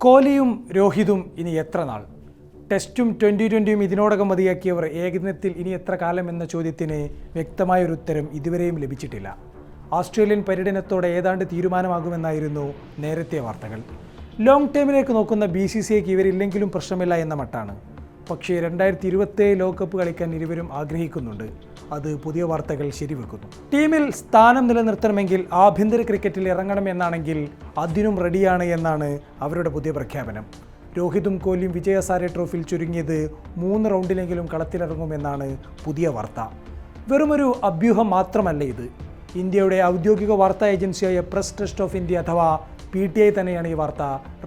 കോഹ്ലിയും രോഹിതും ഇനി എത്ര നാൾ? ടെസ്റ്റും ട്വന്റി ട്വന്റിയും ഇതിനോടകം മതിയാക്കിയവർ ഏകദിനത്തിൽ ഇനി എത്ര കാലം എന്ന ചോദ്യത്തിന് വ്യക്തമായൊരു ഉത്തരം ഇതുവരെയും ലഭിച്ചിട്ടില്ല. ഓസ്ട്രേലിയൻ പര്യടനത്തോടെ ഏതാണ്ട് തീരുമാനമാകുമെന്നായിരുന്നു നേരത്തെ വാർത്തകൾ. ലോങ് ടൈമിലേക്ക് നോക്കുന്ന ബി സി സി ഐക്ക് ഇവരില്ലെങ്കിലും പ്രശ്നമില്ല എന്ന മട്ടാണ്. പക്ഷേ രണ്ടായിരത്തി ഇരുപത്തേഴ് ലോകകപ്പ് കളിക്കാൻ ഇരുവരും ആഗ്രഹിക്കുന്നുണ്ട്. അത് പുതിയ വാർത്തകൾ ശരിവെക്കുന്നു. ടീമിൽ സ്ഥാനം നിലനിർത്തണമെങ്കിൽ ആഭ്യന്തര ക്രിക്കറ്റിൽ ഇറങ്ങണമെന്നാണെങ്കിൽ അതിനും റെഡിയാണ് എന്നാണ് അവരുടെ പുതിയ പ്രഖ്യാപനം. രോഹിതും കോഹ്ലിയും വിജയ സാരെ ട്രോഫിയിൽ ചുരുങ്ങിയത് മൂന്ന് റൗണ്ടിലെങ്കിലും കളത്തിലിറങ്ങുമെന്നാണ് പുതിയ വാർത്ത. വെറുമൊരു അഭ്യൂഹം മാത്രമല്ല ഇത്. ഇന്ത്യയുടെ ഔദ്യോഗിക വാർത്താ ഏജൻസിയായ പ്രസ് ട്രസ്റ്റ് ഓഫ് ഇന്ത്യ അഥവാ പി ടി ഐ തന്നെയാണ് ഈ വാർത്ത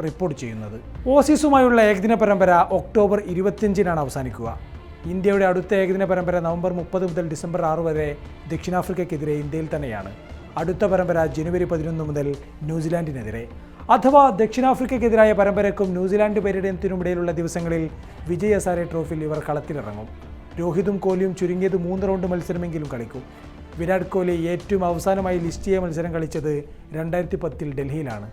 റിപ്പോർട്ട് ചെയ്യുന്നത്. ഓസീസുമായുള്ള ഏകദിന പരമ്പര ഒക്ടോബർ ഇരുപത്തിയഞ്ചിനാണ് അവസാനിക്കുക. ഇന്ത്യയുടെ അടുത്ത ഏകദിന പരമ്പര നവംബർ മുപ്പത് മുതൽ ഡിസംബർ ആറ് വരെ ദക്ഷിണാഫ്രിക്കയ്ക്കെതിരെ ഇന്ത്യയിൽ തന്നെയാണ്. അടുത്ത പരമ്പര ജനുവരി പതിനൊന്ന് മുതൽ ന്യൂസിലാൻഡിനെതിരെ. അഥവാ ദക്ഷിണാഫ്രിക്കയ്ക്കെതിരായ പരമ്പരക്കും ന്യൂസിലാൻഡ് പര്യടനത്തിനുമിടയിലുള്ള ദിവസങ്ങളിൽ വിജയസാരെ ട്രോഫിയിൽ ഇവർ കളത്തിലിറങ്ങും. രോഹിതും കോഹ്ലിയും ചുരുങ്ങിയത് മൂന്ന് റൗണ്ട് മത്സരമെങ്കിലും കളിക്കും. വിരാട് കോഹ്ലി ഏറ്റവും അവസാനമായി ലിസ്റ്റ് ചെയ്യ മത്സരം കളിച്ചത് രണ്ടായിരത്തി പത്തിൽ ഡൽഹിയിലാണ്.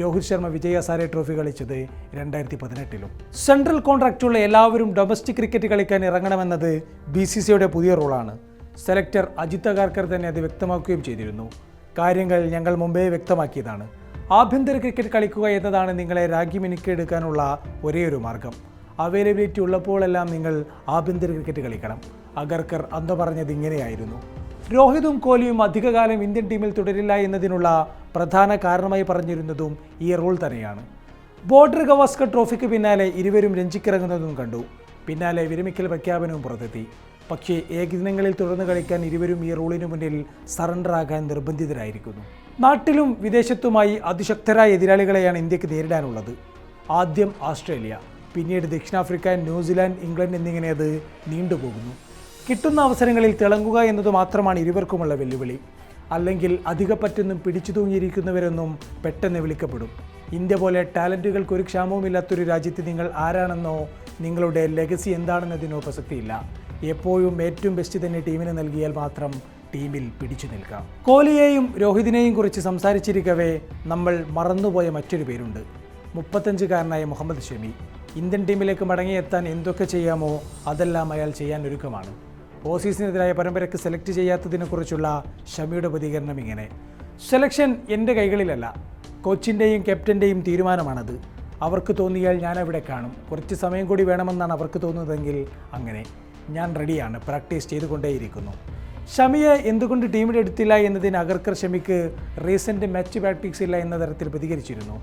രോഹിത് ശർമ്മ വിജയസാരെ ട്രോഫി കളിച്ചത് രണ്ടായിരത്തി പതിനെട്ടിലും സെൻട്രൽ കോൺട്രാക്റ്റുള്ള എല്ലാവരും ഡൊമസ്റ്റിക് ക്രിക്കറ്റ് കളിക്കാൻ ഇറങ്ങണമെന്നത് ബി സി സിയുടെ പുതിയ റൂളാണ്. സെലക്ടർ അജിത് അഗാർക്കർ തന്നെ അത് വ്യക്തമാക്കുകയും ചെയ്തിരുന്നു. കാര്യങ്ങൾ ഞങ്ങൾ മുമ്പേ വ്യക്തമാക്കിയതാണ്. ആഭ്യന്തര ക്രിക്കറ്റ് കളിക്കുക എന്നതാണ് നിങ്ങളെ രാഗി മിനുക്കിയെടുക്കാനുള്ള ഒരേയൊരു മാർഗം. അവൈലബിലിറ്റി ഉള്ളപ്പോഴെല്ലാം നിങ്ങൾ ആഭ്യന്തര ക്രിക്കറ്റ് കളിക്കണം. അഗർക്കർ അന്ന് പറഞ്ഞത് ഇങ്ങനെയായിരുന്നു. രോഹിതും കോഹ്ലിയും അധികകാലം ഇന്ത്യൻ ടീമിൽ തുടരില്ല എന്നതിനുള്ള പ്രധാന കാരണമായി പറഞ്ഞിരുന്നതും ഈ റൂൾ തന്നെയാണ്. ബോർഡർ ഗവാസ്കർ ട്രോഫിക്ക് പിന്നാലെ ഇരുവരും രഞ്ജിക്കിറങ്ങുന്നതും കണ്ടു. പിന്നാലെ വിരമിക്കൽ പ്രഖ്യാപനവും പുറത്തെത്തി. പക്ഷേ ഏകദിനങ്ങളിൽ തുടർന്ന് കളിക്കാൻ ഇരുവരും ഈ റൂളിനു മുന്നിൽ സറണ്ടർ ആകാൻ നിർബന്ധിതരായിരിക്കുന്നു. നാട്ടിലും വിദേശത്തുമായി അതിശക്തരായ എതിരാളികളെയാണ് ഇന്ത്യയ്ക്ക് നേരിടാനുള്ളത്. ആദ്യം ഓസ്ട്രേലിയ പിന്നീട് ദക്ഷിണാഫ്രിക്ക ന്യൂസിലാൻഡ് ഇംഗ്ലണ്ട് എന്നിങ്ങനെ അത് നീണ്ടുപോകുന്നു. കിട്ടുന്ന അവസരങ്ങളിൽ തിളങ്ങുക എന്നത് മാത്രമാണ് ഇരുവർക്കുമുള്ള വെല്ലുവിളി. അല്ലെങ്കിൽ അധികപ്പറ്റൊന്നും പിടിച്ചു തൂങ്ങിയിരിക്കുന്നവരൊന്നും പെട്ടെന്ന് വിളിക്കപ്പെടും. ഇന്ത്യ പോലെ ടാലന്റുകൾക്ക് ഒരു ക്ഷാമവുമില്ലാത്തൊരു രാജ്യത്ത് നിങ്ങൾ ആരാണെന്നോ നിങ്ങളുടെ ലെഗസി എന്താണെന്നതിനോ പ്രസക്തിയില്ല. എപ്പോഴും ഏറ്റവും ബെസ്റ്റ് തന്നെ ടീമിന് നൽകിയാൽ മാത്രം ടീമിൽ പിടിച്ചു നിൽക്കാം. കോഹ്ലിയെയും രോഹിതിനെയും കുറിച്ച് സംസാരിച്ചിരിക്കവേ നമ്മൾ മറന്നുപോയ മറ്റൊരു പേരുണ്ട്. മുപ്പത്തഞ്ചുകാരനായ മുഹമ്മദ് ഷമി. ഇന്ത്യൻ ടീമിലേക്ക് മടങ്ങിയെത്താൻ എന്തൊക്കെ ചെയ്യാമോ അതെല്ലാം അയാൾ ചെയ്യാൻ ഒരുക്കമാണ്. ഓസീസിനെതിരായ പരമ്പരയ്ക്ക് സെലക്ട് ചെയ്യാത്തതിനെക്കുറിച്ചുള്ള ഷമിയുടെ പ്രതികരണം ഇങ്ങനെ. സെലക്ഷൻ എന്റെ കൈകളിലല്ല. കോച്ചിന്റെയും ക്യാപ്റ്റന്റെയും തീരുമാനമാണത്. അവർക്ക് തോന്നിയാൽ ഞാൻ അവിടെ കാണും. കുറച്ച് സമയം കൂടി വേണമെന്നാണ് അവർക്ക് തോന്നുന്നതെങ്കിൽ അങ്ങനെ. ഞാൻ റെഡിയാണ്. പ്രാക്ടീസ് ചെയ്തുകൊണ്ടേയിരിക്കുന്നു. ഷമിയെ എന്തുകൊണ്ട് ടീമിൽ എടുത്തില്ല എന്നതിന് അഗർക്കർ ഷമിക്ക് റീസെന്റ് മാച്ച് പ്രാക്ടീസ് ഇല്ല എന്ന തരത്തിൽ പ്രതികരിച്ചിരുന്നു.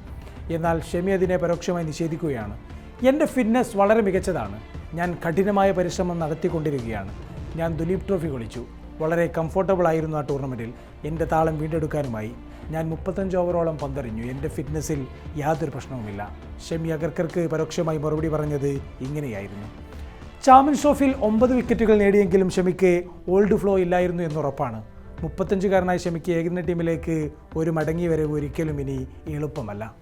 എന്നാൽ ഷമി അതിനെ പരോക്ഷമായി നിഷേധിക്കുകയാണ്. എന്റെ ഫിറ്റ്നസ് വളരെ മികച്ചതാണ്. ഞാൻ കഠിനമായ പരിശ്രമം നടത്തിക്കൊണ്ടിരിക്കുകയാണ്. ഞാൻ ദുലീപ് ട്രോഫി കളിച്ചു. വളരെ കംഫർട്ടബിൾ ആയിരുന്നു ആ ടൂർണമെന്റിൽ എന്റെ താളം വീണ്ടെടുക്കാനുമായി ഞാൻ മുപ്പത്തഞ്ച് ഓവറോളം പന്തെറിഞ്ഞു. എന്റെ ഫിറ്റ്നസ്സിൽ യാതൊരു പ്രശ്നവുമില്ല. ഷമി അഗർക്കർക്ക് പരോക്ഷമായി മറുപടി പറഞ്ഞത് ഇങ്ങനെയായിരുന്നു. ചാമ്പ്യൻസ് ട്രോഫിയിൽ ഒമ്പത് വിക്കറ്റുകൾ നേടിയെങ്കിലും ഷമിക്ക് ഓൾഡ് ഫ്ലോ ഇല്ലായിരുന്നു എന്നുറപ്പാണ്. മുപ്പത്തഞ്ചുകാരനായ ഷമിക്ക് ഏകദിന ടീമിലേക്ക് ഒരു മടങ്ങി വരവ് ഒരിക്കലും ഇനി എളുപ്പമല്ല.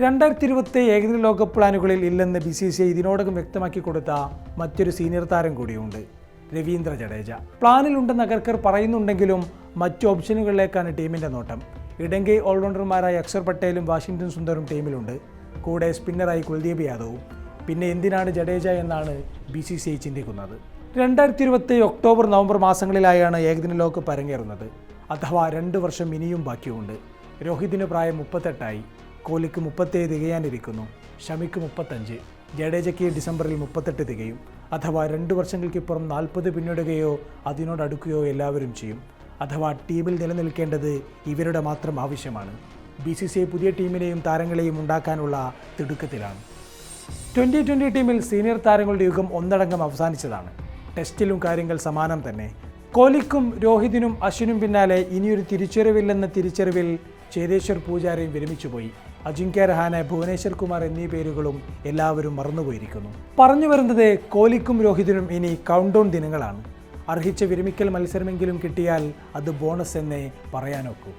രണ്ടായിരത്തി ഇരുപത്തി ഏകദിന ലോകകപ്പ് പ്ലാനുകളിൽ ഇല്ലെന്ന് ബി സി സി ഐ ഇതിനോടകം വ്യക്തമാക്കി കൊടുത്ത മറ്റൊരു സീനിയർ താരം കൂടിയുണ്ട്. രവീന്ദ്ര ജഡേജ. പ്ലാനിലുണ്ടെന്ന് അഗർക്കർ പറയുന്നുണ്ടെങ്കിലും മറ്റ് ഓപ്ഷനുകളിലേക്കാണ് ടീമിന്റെ നോട്ടം. ഇടങ്കൈ ഓൾറൗണ്ടർമാരായ അക്ഷർ പട്ടേലും വാഷിങ്ടൺ സുന്ദറും ടീമിലുണ്ട്. കൂടെ സ്പിന്നറായി കുൽദീപ് യാദവും. പിന്നെ എന്തിനാണ് ജഡേജ എന്നാണ് ബി സി സി ഐ ചിന്തിക്കുന്നത്. രണ്ടായിരത്തി ഇരുപത്തി ഒക്ടോബർ നവംബർ മാസങ്ങളിലായാണ് ഏകദിന ലോക്ക് പരങ്ങേറുന്നത് അഥവാ രണ്ട് വർഷം ഇനിയും ബാക്കിയുണ്ട്. രോഹിതിന് പ്രായം മുപ്പത്തെട്ടായി. കോഹ്ലിക്ക് മുപ്പത്തേഴ് തികയാനിരിക്കുന്നു. ഷമിക്ക് മുപ്പത്തഞ്ച്. ജഡേജയ്ക്ക് ഡിസംബറിൽ മുപ്പത്തെട്ട് തികയും. അഥവാ രണ്ട് വർഷങ്ങൾക്കിപ്പുറം നാൽപ്പത് പിന്നിടുകയോ അതിനോടടുക്കുകയോ എല്ലാവരും ചെയ്യും. അഥവാ ടീമിൽ നിലനിൽക്കേണ്ടത് ഇവരുടെ മാത്രം ആവശ്യമാണ്. ബി സി സി ഐ പുതിയ ടീമിനെയും താരങ്ങളെയും ഉണ്ടാക്കാനുള്ള തിടുക്കത്തിലാണ്. ട്വന്റി ട്വന്റി ടീമിൽ സീനിയർ താരങ്ങളുടെ യുഗം ഒന്നടങ്കം അവസാനിച്ചതാണ്. ടെസ്റ്റിലും കാര്യങ്ങൾ സമാനം തന്നെ. കോഹ്ലിക്കും രോഹിതിനും അശ്വിനും പിന്നാലെ ഇനിയൊരു തിരിച്ചറിവില്ലെന്ന തിരിച്ചറിവിൽ ചേതേശ്വർ പൂജാരയും വിരമിച്ചുപോയി. അജിങ്ക്യ രഹാനെ ഭുവനേശ്വർ കുമാർ എന്നീ പേരുകളും എല്ലാവരും മറന്നുപോയിരിക്കുന്നു. പറഞ്ഞു വരുന്നത് കോഹ്ലിക്കും രോഹിതിനും ഇനി കൗണ്ട് ദിനങ്ങളാണ്. അർഹിച്ച വിരമിക്കൽ മത്സരമെങ്കിലും കിട്ടിയാൽ അത് ബോണസ് എന്നേ പറയാനൊക്കൂ.